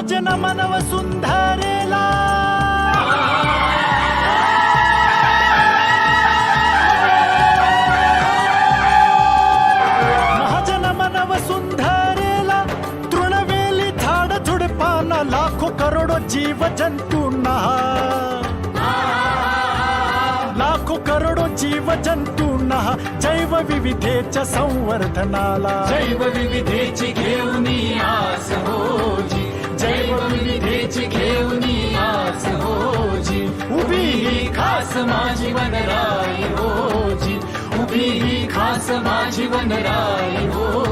भजन मनव सुंदरेला. महाजन मनव सुंदरेला तृणवेली झाड झुडपाना लाखो करोडो जीव जंतूंना लाखो करोडो जीव जंतूंना जैव विविधेच्या संवर्धनाला. जैव विविधेची घेऊन आस होजी जैव विविधेची घेऊन आस होजी. उभी ही खास माझी वनराई होजी. उभी ही खास माझी वनराई होजी.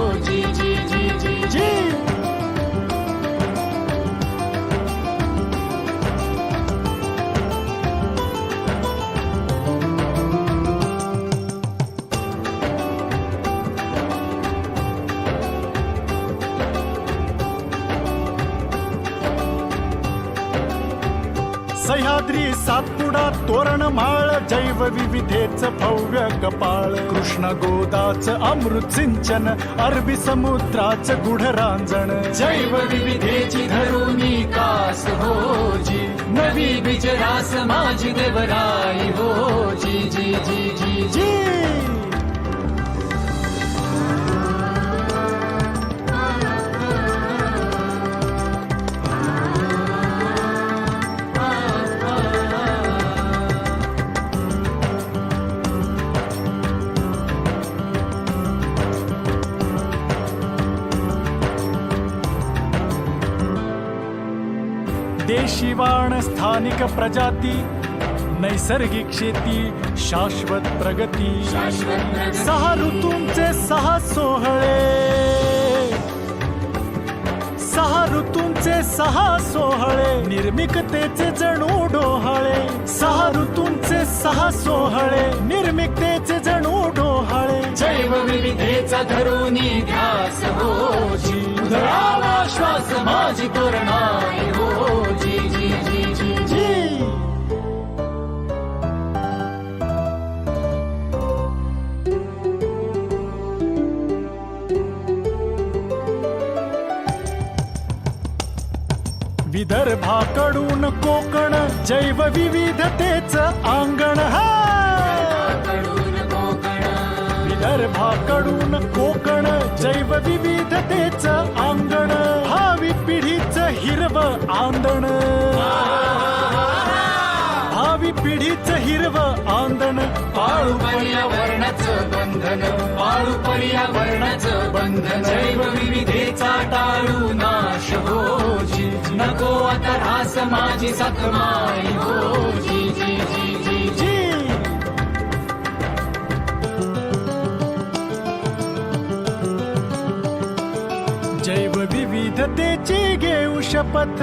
सह्याद्री सातपुडा तोरणमाळ जैव विविधेच भव्य कपाळ. कृष्ण गोदाच अमृत सिंचन अरबी समुद्राच गुढ रांजण. जैव विविधेची धरुनी कास होजी नवी बिजरास माझी देवराई होजी. जी जी जी जी. जी! देशीवाण स्थानिक प्रजाती नैसर्गिक शेती शाश्वत प्रगती. सहा ऋतूंचे सहा सोहळे. सहा ऋतूंचे सहा सोहळे. निर्मिकतेचे जणू डोहाळे. सहा ऋतूंचे सहा सोहळे. निर्मिकतेचे जणू डोहाळे. जैव विविधेचा धरुनी ध्यास उधळावा श्वास माझी तोरणाई होजी विदर्भाकडून कोकण जैव विविधतेच अंगण हा. विदर्भाकडून कोकण जैव विविधतेच अंगण भावी पिढीच हिरव आंदण. भावी पिढीच हिरव आंदण. पाळू पर्यावरणाचं बंधन पाळू पर्यावरणाचं बंधन जैव विविधेचा टाळू नाश हो. होजी नको आता रास माझी सतमाई. हो जी जी जी जी जी. जैव विविधतेची घेऊ शपथ.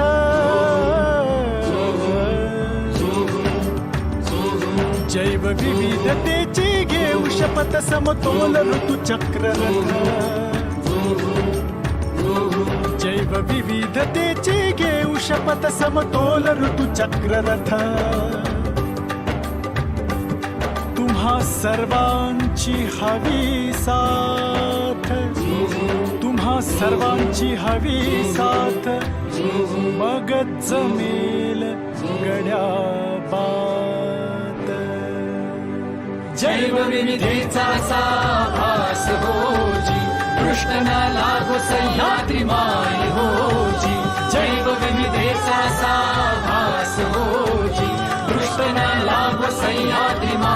जैव विविधतेची घेऊ शपथ समतोल ऋतुचक्र विविधतेची घेऊ शपथ समतोल ऋतुचक्र तुम्हा सर्वांची हवी साथ. तुम्हा सर्वांची हवी साथ. मग जमेल गड्या बात. जैव विविधेचा साभास होजी कृष्ण लागो सह्याद्री senha de mar.